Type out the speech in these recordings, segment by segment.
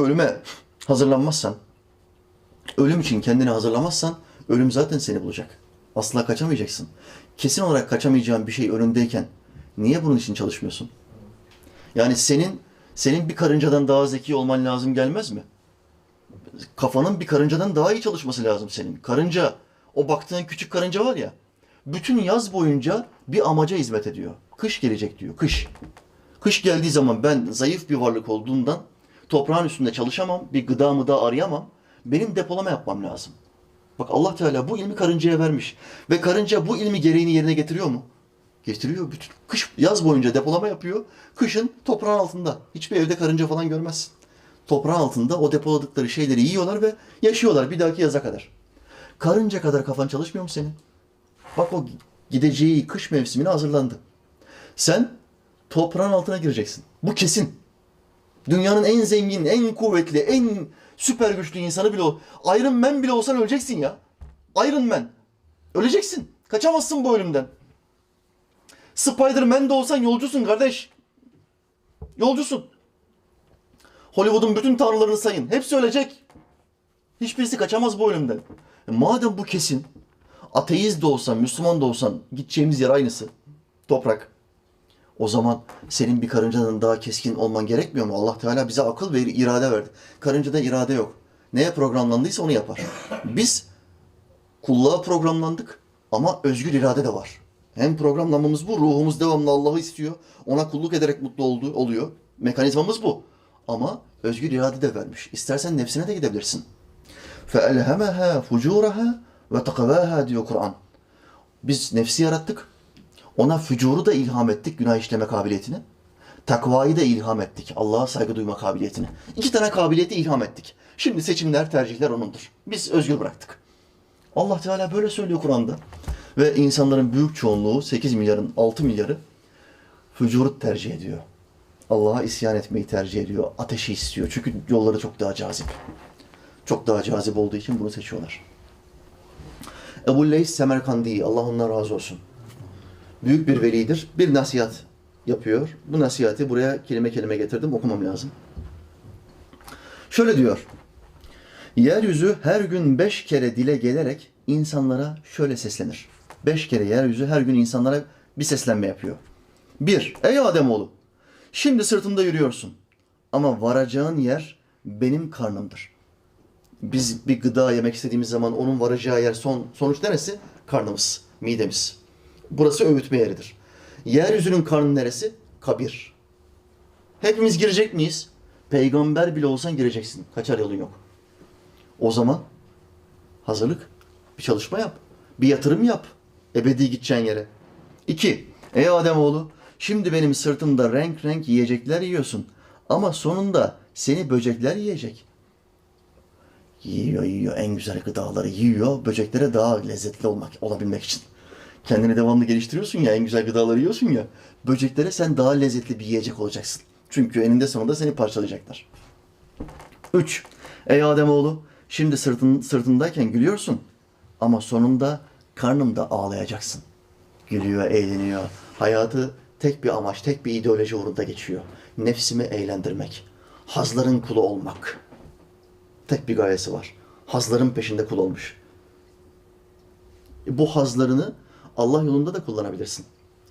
ölüme hazırlanmazsan, ölüm için kendini hazırlamazsan ölüm zaten seni bulacak. Asla kaçamayacaksın. Kesin olarak kaçamayacağın bir şey önündeyken niye bunun için çalışmıyorsun? Yani senin senin bir karıncadan daha zeki olman lazım gelmez mi? Kafanın bir karıncadan daha iyi çalışması lazım senin. Karınca, o baktığın küçük karınca var ya, bütün yaz boyunca bir amaca hizmet ediyor. Kış gelecek diyor, kış. Kış geldiği zaman ben zayıf bir varlık olduğundan toprağın üstünde çalışamam, bir gıda mıda arayamam. Benim depolama yapmam lazım. Bak Allah Teala bu ilmi karıncaya vermiş. Ve karınca bu ilmi gereğini yerine getiriyor mu? Getiriyor. Bütün kış, yaz boyunca depolama yapıyor. Kışın toprağın altında. Hiçbir evde karınca falan görmezsin. Toprağın altında o depoladıkları şeyleri yiyorlar ve yaşıyorlar bir dahaki yaza kadar. Karınca kadar kafan çalışmıyor mu senin? Bak o gideceği kış mevsimine hazırlandı. Sen toprağın altına gireceksin. Bu kesin. Dünyanın en zengin, en kuvvetli, en süper güçlü insanı bile ol. Iron Man bile olsan öleceksin ya. Iron Man. Öleceksin. Kaçamazsın bu ölümden. Spider-Man de olsan yolcusun kardeş. Yolcusun. Hollywood'un bütün tanrılarını sayın. Hepsi ölecek. Hiçbirisi kaçamaz bu ölümden. E madem bu kesin, ateist de olsan, Müslüman da olsan gideceğimiz yer aynısı. Toprak. O zaman senin bir karıncadan daha keskin olman gerekmiyor mu? Allah Teala bize akıl ve irade verdi. Karıncada irade yok. Neye programlandıysa onu yapar. Biz kulluğa programlandık ama özgür irade de var. Hem programlamamız bu, ruhumuz devamlı Allah'ı istiyor. Ona kulluk ederek mutlu oldu, oluyor. Mekanizmamız bu. Ama özgür irade de vermiş. İstersen nefsine de gidebilirsin. فَاَلْهَمَهَا فُجُورَهَا ve diyor Kur'an. Biz nefsi yarattık ona fücuru da ilham ettik, günah işleme kabiliyetini. Takvayı da ilham ettik, Allah'a saygı duyma kabiliyetini. İki tane kabiliyeti ilham ettik. Şimdi seçimler, tercihler onundur. Biz özgür bıraktık. Allah Teala böyle söylüyor Kur'an'da. Ve insanların büyük çoğunluğu, 8 milyarın 6 milyarı fücuru tercih ediyor. Allah'a isyan etmeyi tercih ediyor. Ateşi istiyor. Çünkü yolları çok daha cazip. Çok daha cazip olduğu için bunu seçiyorlar. Ebu Leys Semerkandi, Allah ondan razı olsun. Büyük bir velidir. Bir nasihat yapıyor. Bu nasihati buraya kelime kelime getirdim. Okumam lazım. Şöyle diyor. Yeryüzü her gün beş kere dile gelerek insanlara şöyle seslenir. Beş kere yeryüzü her gün insanlara bir seslenme yapıyor. Bir, ey Ademoğlu, şimdi sırtımda yürüyorsun ama varacağın yer benim karnımdır. Biz bir gıda yemek istediğimiz zaman onun varacağı yer son sonuç neresi? Karnımız, midemiz. Burası öğütme yeridir. Yeryüzünün karnı neresi? Kabir. Hepimiz girecek miyiz? Peygamber bile olsan gireceksin. Kaçar yolun yok. O zaman hazırlık, bir çalışma yap. Bir yatırım yap. Ebedi gideceğin yere. İki, ey Ademoğlu, şimdi benim sırtımda renk renk yiyecekler yiyorsun. Ama sonunda seni böcekler yiyecek. Yiyor yiyor en güzel gıdaları yiyor. Böceklere daha lezzetli olmak olabilmek için. Kendini devamlı geliştiriyorsun ya en güzel gıdaları yiyorsun ya. Böceklere sen daha lezzetli bir yiyecek olacaksın. Çünkü eninde sonunda seni parçalayacaklar. 3. Ey Ademoğlu, şimdi sırtın, sırtındayken gülüyorsun ama sonunda karnımda ağlayacaksın. Gülüyor, eğleniyor. Hayatı tek bir amaç, tek bir ideoloji uğrunda geçiyor. Nefsimi eğlendirmek. Hazların kulu olmak. Tek bir gayesi var. Hazların peşinde kul olmuş. Bu hazlarını Allah yolunda da kullanabilirsin.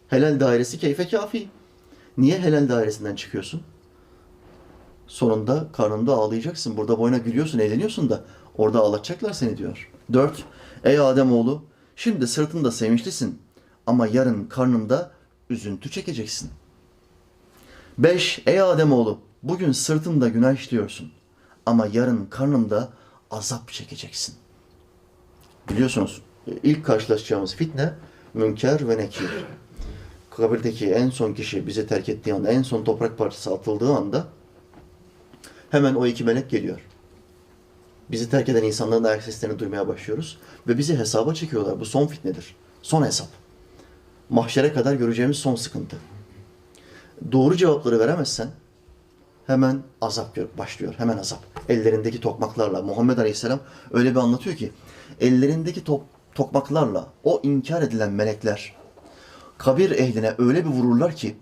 Helal dairesi keyfe kafi. Niye helal dairesinden çıkıyorsun? Sonunda karnında ağlayacaksın. Burada boyuna gülüyorsun, eğleniyorsun da orada ağlatacaklar seni diyor. Dört, ey Ademoğlu, şimdi sırtında sevinçlisin ama yarın karnında üzüntü çekeceksin. Beş, ey Ademoğlu, bugün sırtında günah işliyorsun ama yarın karnında azap çekeceksin. Biliyorsunuz ilk karşılaşacağımız fitne münker ve nekir. Kabirdeki en son kişi bizi terk ettiği anda, en son toprak parçası atıldığı anda hemen o iki melek geliyor. Bizi terk eden insanların ayak seslerini duymaya başlıyoruz ve bizi hesaba çekiyorlar. Bu son fitnedir. Son hesap. Mahşere kadar göreceğimiz son sıkıntı. Doğru cevapları veremezsen hemen azap başlıyor. Hemen azap. Ellerindeki tokmaklarla. Muhammed Aleyhisselam öyle bir anlatıyor ki ellerindeki tok- tokmaklarla o inkar edilen melekler kabir ehline öyle bir vururlar ki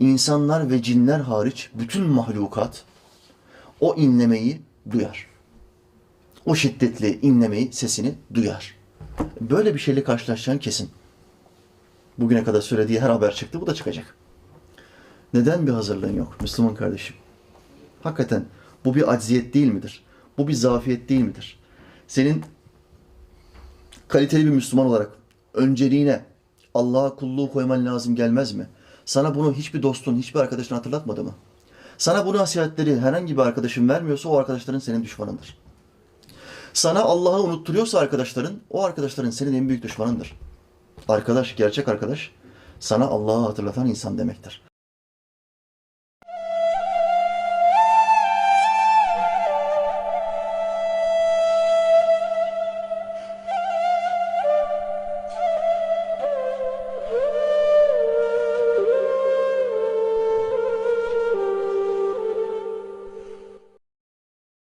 insanlar ve cinler hariç bütün mahlukat o inlemeyi duyar. O şiddetli inlemeyi, sesini duyar. Böyle bir şeyle karşılaşacağın kesin. Bugüne kadar söylediği her haber çıktı, bu da çıkacak. Neden bir hazırlığın yok Müslüman kardeşim? Hakikaten bu bir acziyet değil midir? Bu bir zafiyet değil midir? Senin kaliteli bir Müslüman olarak önceliğine Allah'a kulluğu koyman lazım gelmez mi? Sana bunu hiçbir dostun, hiçbir arkadaşın hatırlatmadı mı? Sana bu nasihatleri herhangi bir arkadaşın vermiyorsa o arkadaşların senin düşmanındır. Sana Allah'ı unutturuyorsa arkadaşların, o arkadaşların senin en büyük düşmanındır. Arkadaş, gerçek arkadaş sana Allah'ı hatırlatan insan demektir.